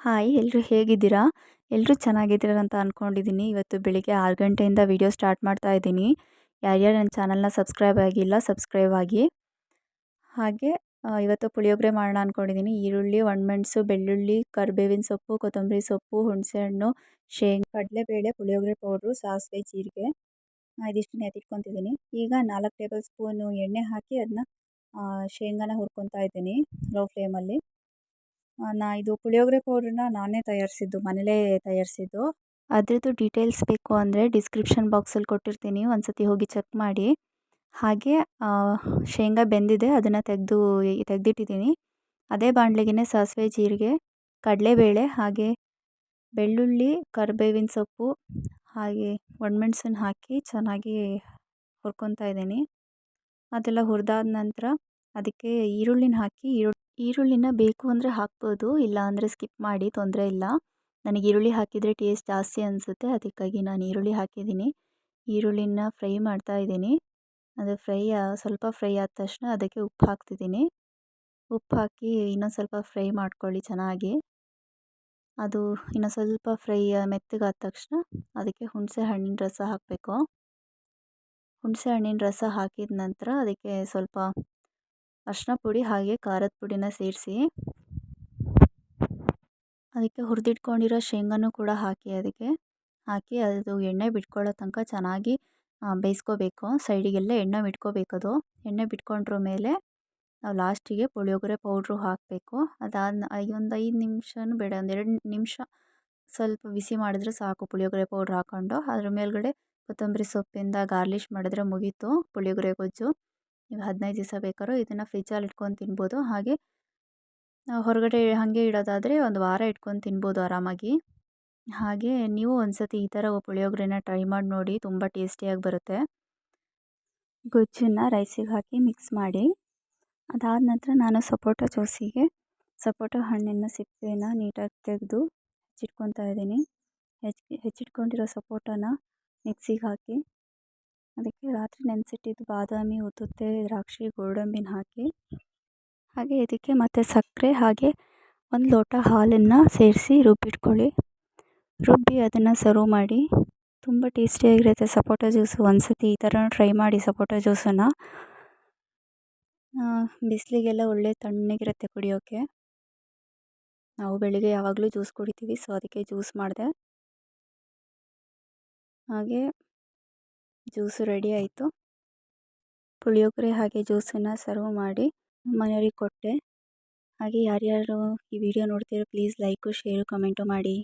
Hi ಎಲ್ಲರೂ ಹೇಗಿದ್ದೀರಾ? ಎಲ್ಲರೂ ಚೆನ್ನಾಗಿದ್ದೀರಾ ಅಂತ ಅಂದ್ಕೊಂಡಿದ್ದೀನಿ ಇವತ್ತು ಬೆಳಿಗ್ಗೆ ಆರು ಗಂಟೆಯಿಂದ ವಿಡಿಯೋ ಸ್ಟಾರ್ಟ್ ಮಾಡ್ತಾ ಇದ್ದೀನಿ. ಯಾರ್ಯಾರು ನನ್ನ ಚಾನಲ್ನ ಸಬ್ಸ್ಕ್ರೈಬ್ ಆಗಿಲ್ಲ, ಸಬ್ಸ್ಕ್ರೈಬ್ ಆಗಿ. ಹಾಗೆ ಇವತ್ತು ಪುಳಿಯೋಗರೆ ಮಾಡೋಣ ಅಂದ್ಕೊಂಡಿದ್ದೀನಿ ಈರುಳ್ಳಿ, ಒಣಮೆಣಸು, ಬೆಳ್ಳುಳ್ಳಿ, ಕರಿಬೇವಿನ ಸೊಪ್ಪು, ಕೊತ್ತಂಬರಿ ಸೊಪ್ಪು, ಹುಣಸೆಹಣ್ಣು, ಶೇಂಗಾ, ಕಡಲೆಬೇಳೆ, ಪುಳಿಯೋಗರೆ ಪೌಡ್ರು, ಸಾಸಿವೆ, ಜೀರಿಗೆ. ಇದಿಷ್ಟು ಇದಿಷ್ಟನ್ನು ಎತ್ತಿಟ್ಕೊತಿದ್ದೀನಿ ಈಗ ನಾಲ್ಕು ಟೇಬಲ್ ಸ್ಪೂನು ಎಣ್ಣೆ ಹಾಕಿ ಅದನ್ನ ಶೇಂಗಾನ ಹುರ್ಕೊತಾ ಇದ್ದೀನಿ ಲೋ ಫ್ಲೇಮಲ್ಲಿ ನಾ ಇದು ಪುಳಿಯೋಗರೆ ಪೌಡ್ರನ್ನ ನಾನೇ ತಯಾರಿಸಿದ್ದು, ಮನೇಲೇ ತಯಾರಿಸಿದ್ದು. ಅದರದ್ದು ಡೀಟೇಲ್ಸ್ ಬೇಕು ಅಂದರೆ ಡಿಸ್ಕ್ರಿಪ್ಷನ್ ಬಾಕ್ಸಲ್ಲಿ ಕೊಟ್ಟಿರ್ತೀನಿ ಒಂದು ಸತಿ ಹೋಗಿ ಚೆಕ್ ಮಾಡಿ. ಹಾಗೆ ಶೇಂಗಾ ಬೆಂದಿದೆ, ಅದನ್ನು ತೆಗೆದು ತೆಗೆದಿಟ್ಟಿದ್ದೀನಿ. ಅದೇ ಬಾಣಲೆಗೆ ಸಾಸಿವೆ, ಜೀರಿಗೆ, ಕಡಲೆಬೇಳೆ, ಹಾಗೆ ಬೆಳ್ಳುಳ್ಳಿ, ಕರಿಬೇವಿನ ಸೊಪ್ಪು, ಹಾಗೆ ಒಣಮೆಣ್ಸನ್ನ ಹಾಕಿ ಚೆನ್ನಾಗಿ ಹುರ್ಕೊತಾ ಇದ್ದೀನಿ. ಅದೆಲ್ಲ ಹುರಿದಾದ ನಂತರ ಅದಕ್ಕೆ ಈರುಳ್ಳಿನ ಹಾಕಿ ಈರುಳ್ಳಿ ಈರುಳ್ಳಿನ ಬೇಕು ಅಂದರೆ ಹಾಕ್ಬೋದು, ಇಲ್ಲ ಅಂದರೆ ಸ್ಕಿಪ್ ಮಾಡಿ ತೊಂದರೆ ಇಲ್ಲ. ನನಗೆ ಈರುಳ್ಳಿ ಹಾಕಿದರೆ ಟೇಸ್ಟ್ ಜಾಸ್ತಿ ಅನಿಸುತ್ತೆ, ಅದಕ್ಕಾಗಿ ನಾನು ಈರುಳ್ಳಿ ಹಾಕಿದ್ದೀನಿ. ಈರುಳ್ಳಿನ ಫ್ರೈ ಮಾಡ್ತಾ ಇದ್ದೀನಿ. ಅದು ಫ್ರೈ ಸ್ವಲ್ಪ ಫ್ರೈ ಆದ ತಕ್ಷಣ ಅದಕ್ಕೆ ಉಪ್ಪು ಹಾಕ್ತಿದ್ದೀನಿ. ಉಪ್ಪು ಹಾಕಿ ಇನ್ನೊಂದು ಸ್ವಲ್ಪ ಫ್ರೈ ಮಾಡ್ಕೊಳ್ಳಿ ಚೆನ್ನಾಗಿ. ಅದು ಇನ್ನೊಂದು ಸ್ವಲ್ಪ ಫ್ರೈ ಮೆತ್ತಗಾದ ತಕ್ಷಣ ಅದಕ್ಕೆ ಹುಣಸೆ ಹಣ್ಣಿನ ರಸ ಹಾಕಬೇಕು. ಹುಣಸೆ ಹಣ್ಣಿನ ರಸ ಹಾಕಿದ ನಂತರ ಅದಕ್ಕೆ ಸ್ವಲ್ಪ ಅರಿಶಿನ ಪುಡಿ ಹಾಗೆ ಖಾರದ ಪುಡಿನ ಸೇರಿಸಿ, ಅದಕ್ಕೆ ಹುರಿದಿಟ್ಕೊಂಡಿರೋ ಶೇಂಗಾನೂ ಕೂಡ ಹಾಕಿ ಅದಕ್ಕೆ. ಹಾಕಿ ಅದು ಎಣ್ಣೆ ಬಿಟ್ಕೊಳ್ಳೋ ತನಕ ಚೆನ್ನಾಗಿ ಬೇಯಿಸ್ಕೋಬೇಕು. ಸೈಡಿಗೆಲ್ಲ ಎಣ್ಣೆ ಬಿಟ್ಕೋಬೇಕದು ಎಣ್ಣೆ ಬಿಟ್ಕೊಂಡ್ರ ಮೇಲೆ ನಾವು ಲಾಸ್ಟಿಗೆ ಪುಳಿಯೋಗರೆ ಪೌಡ್ರು ಹಾಕಬೇಕು. ಅದಾದ ಒಂದು ಐದು ನಿಮಿಷನೂ ಬೇಡ, ಒಂದು ಎರಡು ನಿಮಿಷ ಸ್ವಲ್ಪ ಬಿಸಿ ಮಾಡಿದ್ರೆ ಸಾಕು ಪುಳಿಯೋಗರೆ ಪೌಡ್ರ್ ಹಾಕ್ಕೊಂಡು ಅದ್ರ ಮೇಲ್ಗಡೆ ಕೊತ್ತಂಬರಿ ಸೊಪ್ಪಿಂದ ಗಾರ್ಲಿಶ್ ಮಾಡಿದ್ರೆ ಮುಗೀತು ಪುಳಿಯೋಗರೆ ಗೊಜ್ಜು. ನೀವು ಹದಿನೈದು ದಿವಸ ಬೇಕಾದ್ರೂ ಇದನ್ನು ಫ್ರಿಜ್ಜಲ್ಲಿ ಇಟ್ಕೊಂಡು ತಿನ್ಬೋದು. ಹಾಗೆ ಹೊರಗಡೆ ಹಾಗೆ ಇಡೋದಾದರೆ ಒಂದು ವಾರ ಇಟ್ಕೊಂಡು ತಿನ್ಬೋದು ಆರಾಮಾಗಿ. ಹಾಗೆ ನೀವು ಒಂದ್ಸತಿ ಈ ಥರ ಪುಳಿಯೋಗರೆನ ಟ್ರೈ ಮಾಡಿ ನೋಡಿ, ತುಂಬ ಟೇಸ್ಟಿಯಾಗಿ ಬರುತ್ತೆ. ಗೊಜ್ಜನ್ನು ರೈಸಿಗೆ ಹಾಕಿ ಮಿಕ್ಸ್ ಮಾಡಿ. ಅದಾದ ನಂತರ ನಾನು ಸಪೋಟ ಜ್ಯೂಸಿಗೆ, ಸಪೋಟ ಹಣ್ಣಿನ ಸಿಪ್ಪೆನ ನೀಟಾಗಿ ತೆಗೆದು ಹೆಚ್ಚಿಟ್ಕೊತಾ ಇದ್ದೀನಿ. ಹೆಚ್ಚಿ, ಹೆಚ್ಚಿಟ್ಕೊಂಡಿರೋ ಸಪೋಟನ ಮಿಕ್ಸಿಗೆ ಹಾಕಿ. ಅದಕ್ಕೆ ರಾತ್ರಿ ನೆನೆಸಿಟ್ಟಿದ್ದು ಬಾದಾಮಿ ಉತ್ತುತ್ತೆ, ದ್ರಾಕ್ಷಿ, ಗೋಡಂಬಿನ ಹಾಕಿ. ಹಾಗೆ ಇದಕ್ಕೆ ಮತ್ತು ಸಕ್ಕರೆ, ಹಾಗೆ ಒಂದು ಲೋಟ ಹಾಲನ್ನು ಸೇರಿಸಿ ರುಬ್ಬಿಟ್ಕೊಳ್ಳಿ. ರುಬ್ಬಿ ಅದನ್ನು ಸರ್ವ್ ಮಾಡಿ. ತುಂಬ ಟೇಸ್ಟಿಯಾಗಿರುತ್ತೆ ಸಪೋಟ ಜ್ಯೂಸು ಒಂದ್ಸತಿ ಈ ಥರ ಟ್ರೈ ಮಾಡಿ ಸಪೋಟ ಜ್ಯೂಸನ್ನು ಬಿಸಿಲಿಗೆಲ್ಲ ಒಳ್ಳೆ ತಣ್ಣಗಿರುತ್ತೆ ಕುಡಿಯೋಕ್ಕೆ ನಾವು ಬೆಳಿಗ್ಗೆ ಯಾವಾಗಲೂ ಜ್ಯೂಸ್ ಕುಡಿತೀವಿ, ಸೊ ಅದಕ್ಕೆ ಜ್ಯೂಸ್ ಮಾಡಿದೆ. ಹಾಗೆ ಜ್ಯೂಸು ರೆಡಿ ಆಯಿತು. ಪುಳಿಯೋಗರೆ ಹಾಗೆ ಜ್ಯೂಸನ್ನು ಸರ್ವ್ ಮಾಡಿ ಮನೆಯವ್ರಿಗೆ ಕೊಟ್ಟೆ. ಹಾಗೆ ಯಾರ್ಯಾರು ಈ ವಿಡಿಯೋ ನೋಡ್ತೀರೋ, ಪ್ಲೀಸ್ ಲೈಕು, ಶೇರು, ಕಮೆಂಟು ಮಾಡಿ.